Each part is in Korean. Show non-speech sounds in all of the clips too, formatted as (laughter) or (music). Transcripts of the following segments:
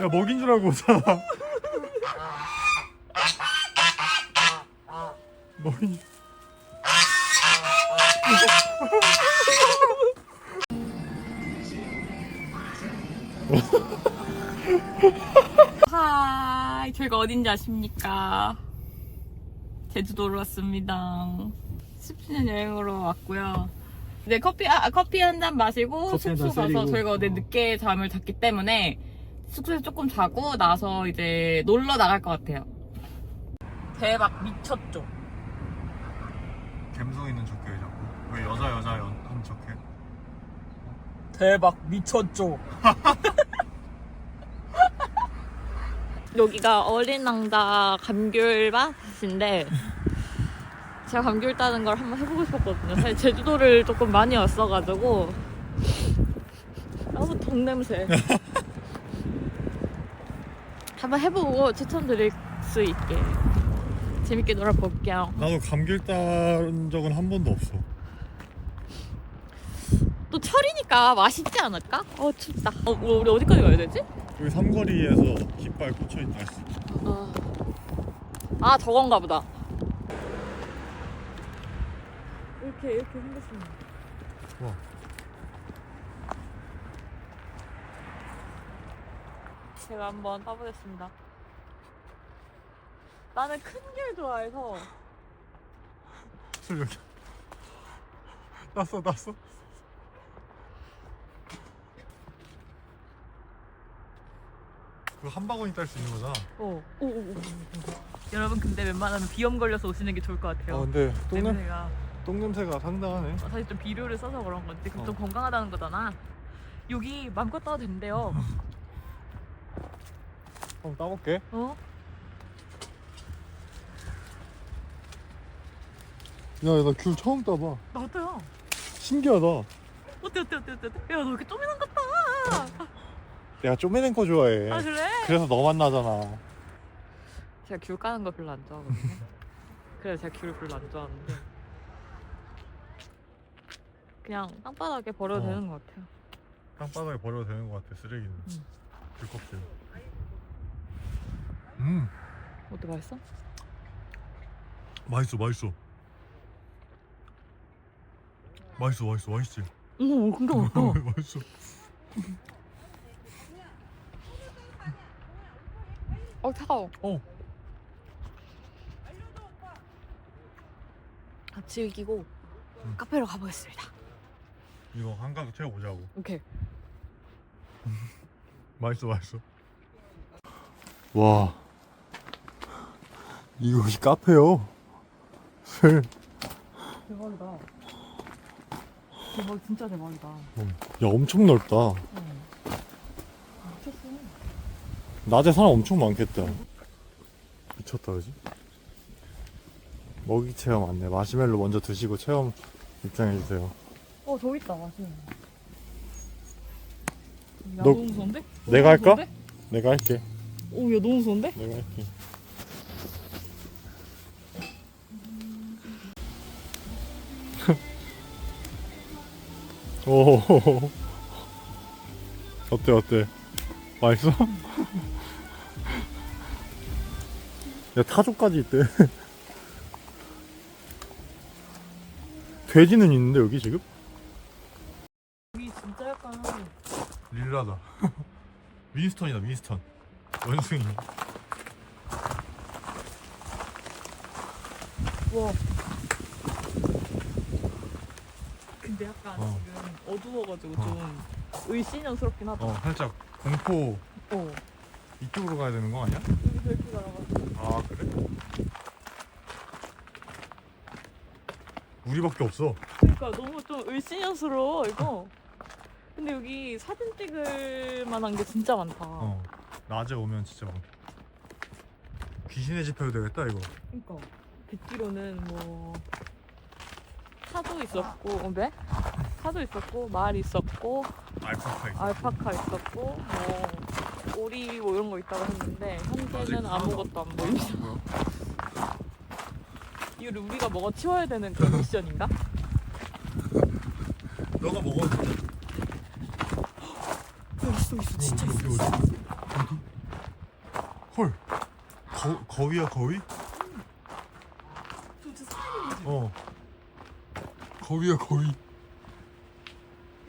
야 먹인 줄 알고 오잖아. 먹인. 하이, 저희가 어딘지 아십니까? 제주도로 왔습니다. 10주년 여행으로 왔고요. 이제 커피, 아, 커피 한 잔 마시고 커피 한잔 숙소 가서 때리고. 저희가 어제 어. 늦게 잠을 잤기 때문에 숙소에서 조금 자고 나서 이제 놀러 나갈 것 같아요. 대박 미쳤죠? 감성 있는 척해 자꾸. 왜 여자 여자 연- 한 척해? 대박 미쳤죠? (laughs) 여기가 어린 왕자 감귤밭인데 제가 감귤 따는 걸 한번 해보고 싶었거든요. 사실 제주도를 조금 많이 왔어가지고 너무 돈 냄새. (laughs) 한번 해보고 추천드릴 수 있게 재밌게 놀아볼게요. 나도 감귤 딴 적은 한 번도 없어. 또 철이니까 맛있지 않을까? 어 춥다. 어, 우리 어디까지 가야 되지? 여기 삼거리에서 깃발 꽂혀 있다 했어. 아, 아 저건가 보다. 이렇게 이렇게 생겼습니다. 와. 제가 한번 따보겠습니다. 나는 큰귤 좋아해서 술 여기. 났어 났어. 그거 한 바구니 딸 수 있는 거잖아. 어. 오, 오, 오. 여러분 근데 웬만하면 비염 걸려서 오시는 게 좋을 것 같아요. 아 근데 똥냄 냄새가 똥 냄새가 상당하네. 어, 사실 좀 비료를 써서 그런 건데 그럼 좀 어. 건강하다는 거잖아. 여기 맘껏 따도 된대요. (laughs) 한번 따볼게. 어? 야나 귤 처음 따봐. 나도요. 신기하다. 어때 어때 어때 어때? 어때? 야너 이렇게 쪼매난 것 같다. 내가 쪼매낸 거 좋아해. 아 그래? 그래서 너 만나잖아. 제가 귤 까는 거 별로 안 좋아하거든요. (laughs) 그래서 제가 귤을 별로 안 좋아하는데 그냥 땅바닥에 버려도 어. 되는 것 같아요. 땅바닥에 버려도 되는 것 같아 쓰레기는. 응. 귤 껍질. 음 어때 맛있어? 맛있어 맛있어. 맛있어 맛있어 맛있지. 오 근데 (laughs) 맛있다. 맛있어. 어 차가워. 어. 다 즐기고 응. 카페로 가보겠습니다. 이거 한가득 채워보자고. 오케이. (laughs) 맛있어 맛있어. 와 이곳이 카페요. 술. 대박이다. 대박 진짜 대박이다. 야 엄청 넓다. 미쳤어. 낮에 사람 엄청 많겠다. 미쳤다 그지? 먹이 체험 안내. 마시멜로 먼저 드시고 체험 입장해 주세요. 어 저기 있다 맛있는. 야 너- 너무 무서운데? 어, 내가 할까? 무서운데? 내가 할게. 오, 야 너무 무서운데? 내가 할게. (laughs) 오. 어때 어때? 맛있어? (laughs) 야 타조까지 있대. (laughs) 돼지는 있는데 여기 지금? 여기 진짜 약간 릴라다. (laughs) 윈스턴이다 윈스턴. 원숭이. 와. 근데 약간 어. 지금 어두워가지고 어. 좀 을씨년스럽긴 하다. 어 살짝 공포 어. 이쪽으로 가야 되는 거 아니야? 여기 이렇게 날아가지고. 아 그래? 우리밖에 없어. 그러니까 너무 좀 을씨년스러워 이거. 근데 여기 사진 찍을 만한 게 진짜 많다. 어 낮에 오면 진짜 막 귀신의 집 해도 되겠다 이거. 그러니까 듣기로는 뭐 사도 있었고, 어, 네? 사도 있었고, 말 있었고, 알파카 있어. 알파카 있었고, 뭐 오리 뭐 이런 거 있다고 했는데 현재는 아무것도 안 보입니다. 뭐야? 이거를 우리가 먹어 치워야 되는 그런 미션인가? (laughs) 너가 먹어. 있어 있어 진짜 있어. 어디 어디? 어디? 헐. 거 거위야 거위? 저 사람이지. 어. 거위야 거위.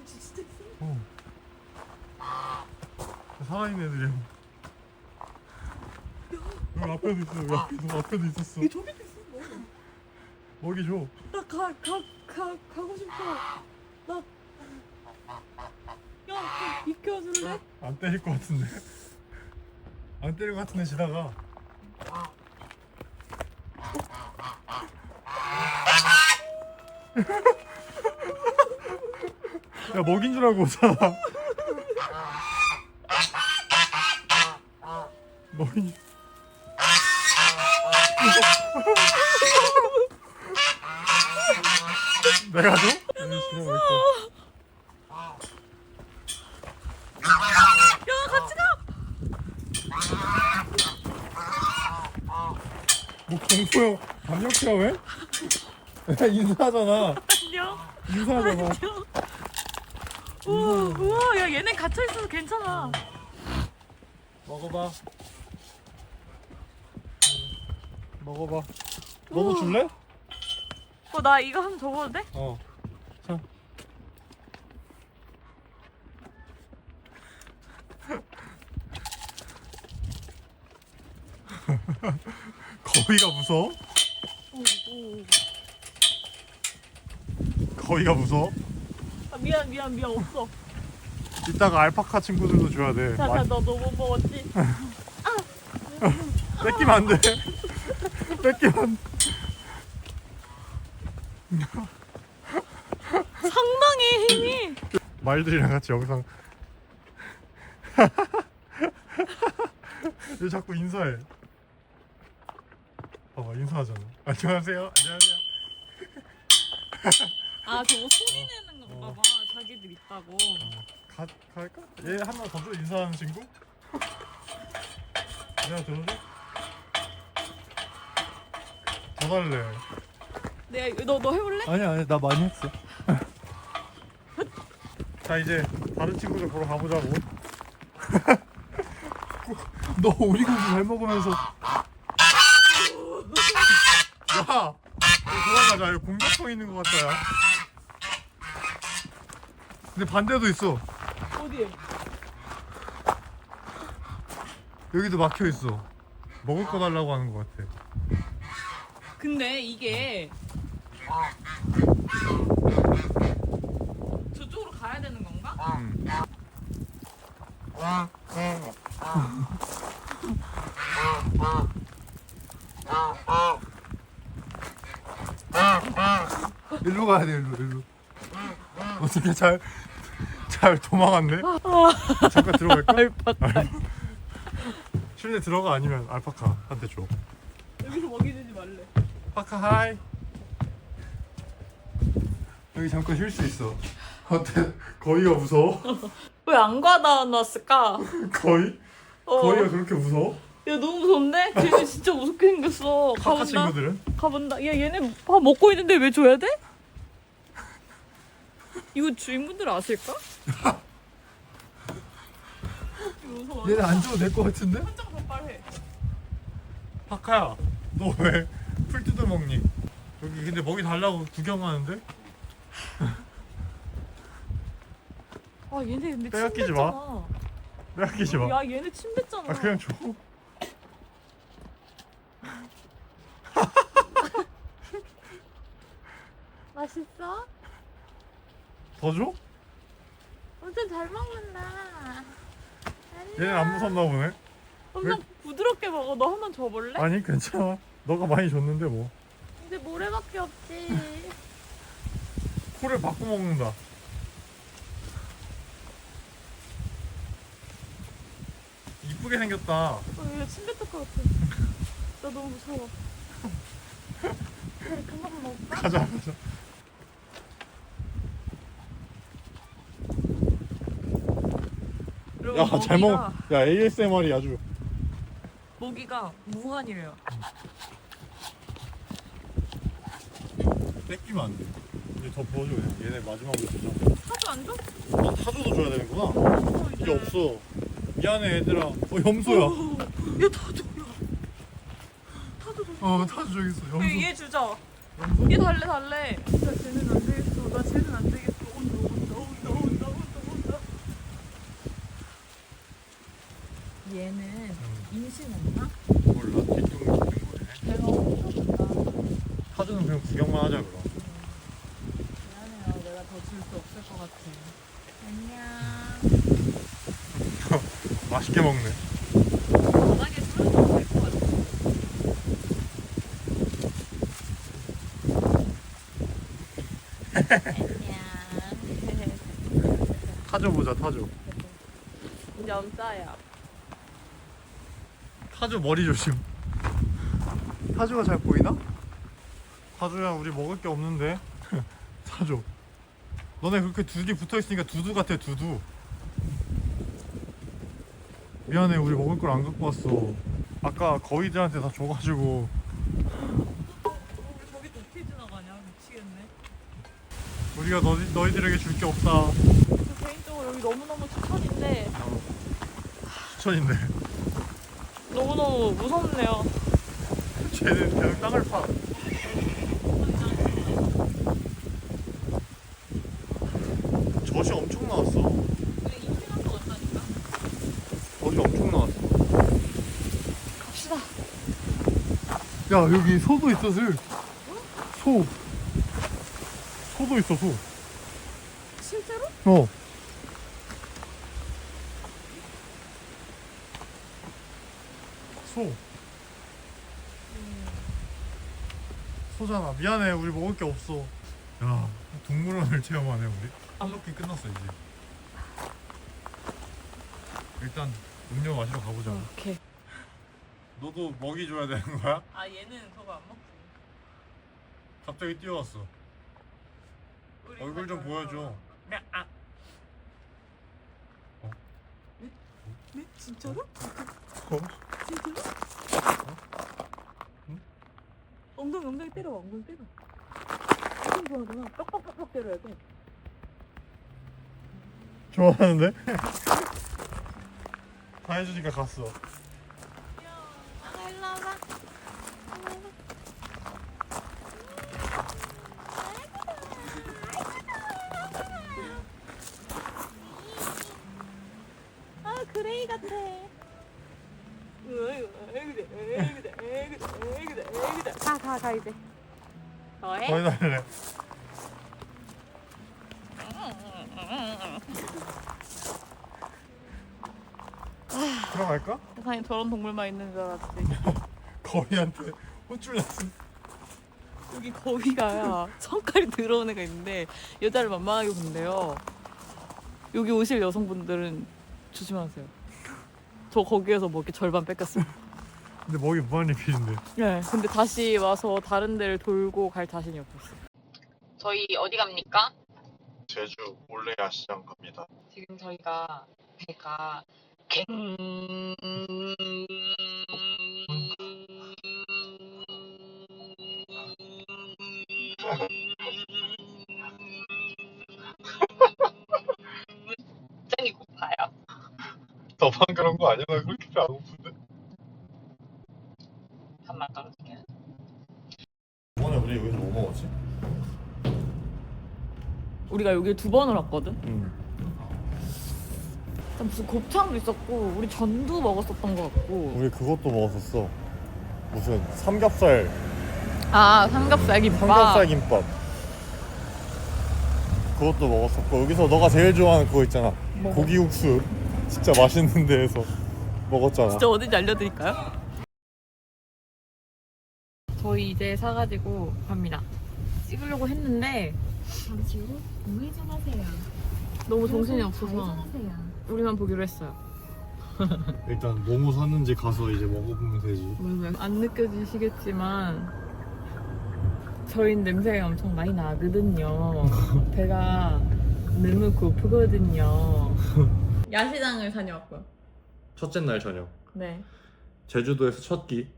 진짜 있어. 어. 살아있는 애들이야. 여기 앞에도 있어. 여기 앞에도 앞에도 있었어. 얘 저기도 있어. 먹이 줘. 나가 가가 가고 싶어. 나. 야, 좀 비켜줄래? 안 때릴 것 같은데. 안 때릴 것 같은데 지나가. (laughs) 야 먹인 줄 알고 오잖아. 먹인. 내가 줘? 여기 지나가 있어. 야, 같이 가. 뭐 공포요 감력이야 왜? 인사하잖아 안녕. 인사하잖아 우와, 우와, 야, 얘네 갇혀 있어서 괜찮아. 먹어봐 먹어봐 너도 줄래? 어, 나 이거 한번 줘봐도 돼? 어 자. (laughs) 거위가 무서워? 거위가 무서워? 아, 미안, 미안, 미안, 없어. 이따가 알파카 친구들도 줘야 돼 자, 자, 많이- 너너못 먹었지? 뺏기면 (laughs) 안 돼 뺏기면 안 상당히 힘이. 말들이랑 같이 영상 (laughs) 왜 자꾸 인사해 봐봐 인사하잖아 안녕하세요 안녕하세요 (laughs) 아, 저거 소리 내는 건가 어. 봐. 자기들 있다고. 가, 갈까? 얘 하나 더 줘? 인사하는 친구? (laughs) 내가 들어줘? 더 달래 내가 너너 해볼래? 아니 아니 나 많이 했어 (laughs) 자 이제 다른 친구들 보러 가보자고 너 오리고기 잘 먹으면서 야 돌아가자 이거 공격성 있는 것 같다 야 근데 반대도 있어 어디에? 여기도 막혀 있어 먹을 거 달라고 하는 것 같아 근데 이게 저쪽으로 가야 되는 건가? 음. (laughs) 일로 가야 돼 일로 일로 어떻게 잘 잘 도망갔네 잠깐 들어갈까? 알파카 실내 들어가 아니면 알파카 한테 줘 여기서 먹이 주지 말래 파카 하이 여기 잠깐 쉴 수 있어 어때? 거위가 무서워? 왜 안 가다 놨을까? 거위? 어. 거위가 그렇게 무서워? 야 너무 무서운데? 쟤네 진짜 무섭게 생겼어 가본다 친구들은? 가본다 야 얘네 밥 먹고 있는데 왜 줘야 돼? 이거 주인분들 아실까? 이거 (laughs) 무서워 얘네 안 줘도 될것 같은데? 더 빨해 파카야 너 왜 풀 뜯어 먹니? 여기 근데 먹이 달라고 구경하는데? 아 얘네 근데 빼앗기지 침 마. 뱉잖아 빼앗기지 마. 야 얘네 침 뱉잖아 아 그냥 줘. 맛있어? 더 줘? 엄청 잘 먹는다. 얘네 안 무섭나 보네. 엄청 부드럽게 먹어 너 한 번 줘볼래? 아니 괜찮아. 너가 많이 줬는데 뭐. 이제 모래밖에 없지. 코를 바꿔 먹는다. 이쁘게 생겼다. 어, 얘 침 뱉을 것 같아 나 너무 무서워 (laughs) 우리 그만 먹을까? 가자 가자. 여러분, 야 잘 먹. 모기가- 야 ASMR이 아주. 모기가 무한이래요 뺏기면 안 돼. 이제 더 부어줘 그냥. 얘네 마지막으로 주자. 하도 안 줘? 아, 타조도 줘야 되는구나. 어, 이제 게 없어. 미안해 얘들아. 어 염소야. 얘 타조야. 타조 좀. 어 타조 저기 있어. 염소. 얘 주자. 염소. 얘 달래 달래. 나 쟤는 안 되겠어. 나 쟤는 안 되겠어. 온다 온다 온다 온다 온다 온다. 얘는 임신했나? 몰라. 뒷동 같은 거네. 배가 엄청 크다. 타조는 그냥 구경만 하자 그럼. 미안해요. 내가 더 줄 수 없을 것 같아. 안녕. (laughs) 맛있게 먹네. 바닥에 쓰러져도 될것 같아. 안녕. (laughs) 타조 보자 타조. (laughs) 염자야. 타조 머리 조심. 타조가 잘 보이나? 타조야 우리 먹을 게 없는데. (laughs) 타조. 너네 그렇게 둘이 붙어 있으니까 두두 같아 두두. 미안해 우리 먹을 걸 안 갖고 왔어. 아까 거위들한테 다 줘가지고 우리 저기 높이 지나가냐? 미치겠네. 우리가 너희, 너희들에게 줄 게 없다. 저 개인적으로 여기 너무너무 추천인데 추천인데. 너무너무 무섭네요. 쟤는 그냥 땅을 파. 젖이 엄청 나왔어. 젖이 엄청. 갑시다. 야 여기 소도 있어 슬. 소. 소도 있어 소. 실제로? 어. 소. 소잖아. 미안해. 우리 먹을 게 없어. 야 동물원을 (laughs) 체험하네 우리. 한 바퀴 끝났어 이제. 일단 음료 마시러 가보자. 오케이. 너도 먹이 줘야 되는 거야? 아 얘는 저거 안 먹지. 갑자기 뛰어왔어. 얼굴 좀 보여줘. 아. 어? 네? 진짜로? 어? 진짜로? 응? 엉덩이 엉덩이 때려 엉덩이 때려. 엄청 좋아하구나. 뻑뻑뻑뻑 때려야 돼. 좋아하는데? (laughs) 다 해주니까 갔어. 아, 일로 와봐. 아, 그레이 같아. 가, 가, 가, 이제. 더해? 거의 다니네. 들어갈까? 세상에 저런 동물만 있는 줄 알았지. (laughs) 거위한테 혼쭐 났어. 여기 거위가 성깔이 들어온 애가 있는데 여자를 만만하게 본대요. 여기 오실 여성분들은 조심하세요. 저 거기에서 먹기 절반 뺏겼어요. 근데 먹이 무한리필인데. 네, 근데 다시 와서 다른 데를 돌고 갈 자신이 없었어요. 저희 어디 갑니까? 제주 몰래 야시장 갑니다. 지금 저희가 배가 갱 굉장히 고파요. 너만 그런 거 아니야? 나 그렇게 배안 고픈데. 밥만 떨어지게. 이번에 우리 여기서 뭐 먹었지? 우리가 여기 두 번을 왔거든. 응. 일단 무슨 곱창도 있었고 우리 전도 먹었었던 것 같고. 우리 그것도 먹었었어. 무슨 삼겹살, 아 삼겹살 김밥. 삼겹살 김밥. 그것도 먹었었고 여기서 너가 제일 좋아하는 그거 있잖아. 뭐? 고기 육수. 진짜 맛있는 데에서 먹었잖아. 진짜 어딘지 알려드릴까요? 저희 이제 사가지고 갑니다. 찍으려고 했는데 잠시 후 우회전하세요. 너무 정신이 없어서 좌회전하세요. 우리만 보기로 했어요. (laughs) 일단 뭐뭐 샀는지 가서 이제 먹어보면 되지. 안 느껴지시겠지만 저희 냄새가 엄청 많이 나거든요. (laughs) 배가 너무 고프거든요. (laughs) 야시장을 다녀왔고요. 첫째 날 저녁. 네. 제주도에서 첫 끼.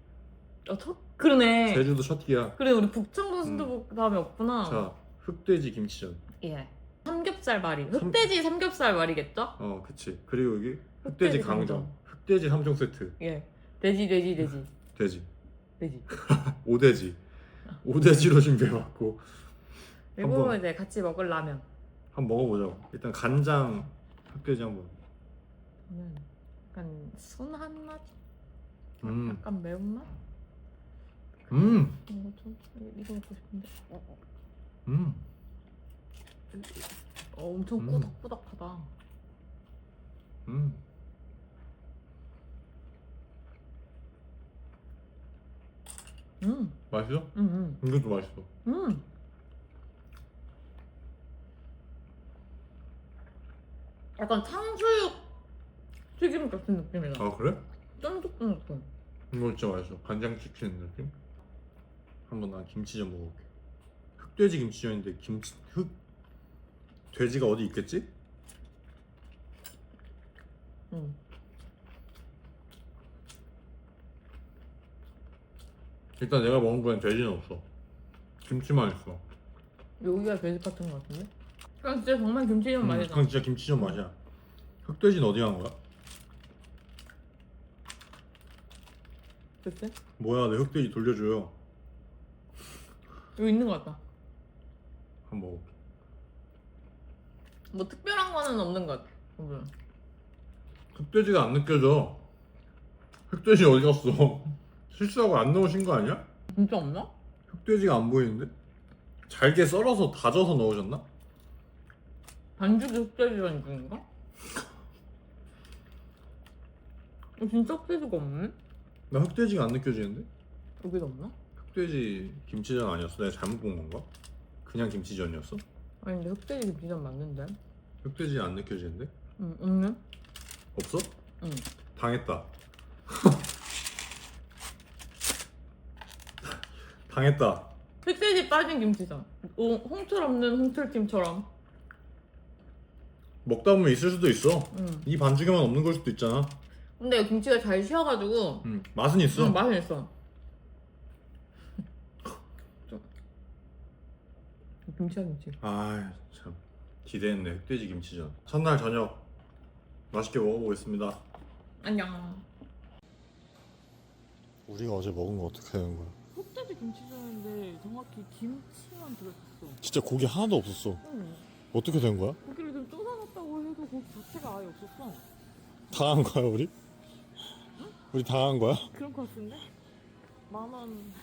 어, 첫? 그러네. 제주도 첫 끼야. 그래 우리 북창도 순두부 다음에 없구나. 자, 흑돼지 김치전. 예. 삼겹살 말이. 흑돼지 삼겹살 말이겠죠? 어 그치 그리고 여기 흑돼지 흑돼지 강정 강정. 흑돼지 3종 세트 예. 돼지 돼지 돼지 (laughs) 돼지 돼지. (laughs) 오돼지 오돼지로 준비해봤고 그리고 한번. 이제 같이 먹을 라면. 한번 먹어보자고 일단 간장 흑돼지 한번 저는 약간 순한 맛, 음. 약간 매운 맛 음, 거좀 이거 먹고 싶은데. 어, 어. 음. 어, 엄청 음. 꾸덕꾸덕하다. 음. 음, 맛있어? 음, 이것도 맛있어 음, 음. 약간 탕수육 튀김 같은 느낌이다. 아 그래? 쫀득쫀득. 이거 진짜 맛있어 간장 치킨 느낌? 한번 난 김치 좀 먹어볼게 흑돼지 김치전인데 김치 흑 돼지가 어디 있겠지? 음. 일단 내가 먹은 거엔 돼지는 없어 김치만 있어 여기가 돼지 같은 것 같은데? 그냥 진짜 정말 김치전 음, 맛이다. 그건 진짜 김치전 맛이야 흑돼지는 어디 간 거야? 글쎄? 뭐야 내 흑돼지 돌려줘요 여기 있는 것 같다. 한번 먹어볼게 뭐 특별한 거는 없는 것 같아. 오늘. 흑돼지가 안 느껴져 흑돼지 어디 갔어? (laughs) 실수하고 안 넣으신 거 아니야? 진짜 없나? 흑돼지가 안 보이는데? 잘게 썰어서 다져서 넣으셨나? 반죽이 흑돼지전 중인가? (laughs) 어, 진짜 흑돼지가 없네? 나 흑돼지가 안 느껴지는데? 여기도 없나? 흑돼지 김치전 아니었어? 내가 잘못 본 건가? 그냥 김치전이었어? 아니 근데 흑돼지 김치전 맞는데? 흑돼지 안 느껴지는데? 응 없네? 없어? 응 당했다 (laughs) 당했다 흑돼지 빠진 김치전 어, 홍틀 없는 홍틀팀처럼 먹다 보면 있을 수도 있어 응 이 반죽에만 없는 걸 수도 있잖아 근데 김치가 잘 쉬어가지고 음, 맛은 있어 응, 맛은 있어 김치야 김치. 아참. 기대했네. 흑돼지 김치전. 첫날 저녁 맛있게 먹어보겠습니다. 안녕. 우리가 어제 먹은 거 어떻게 되는 거야? 흑돼지 김치전인데 정확히 김치만 들어있었어. 진짜 고기 하나도 없었어. 응. 어떻게 된 거야? 고기를 좀 쏟아놨다고 해도 고기 자체가 아예 없었어. 당한 거야 우리? 우리 당한 거야? 그런 거 같은데? 만 원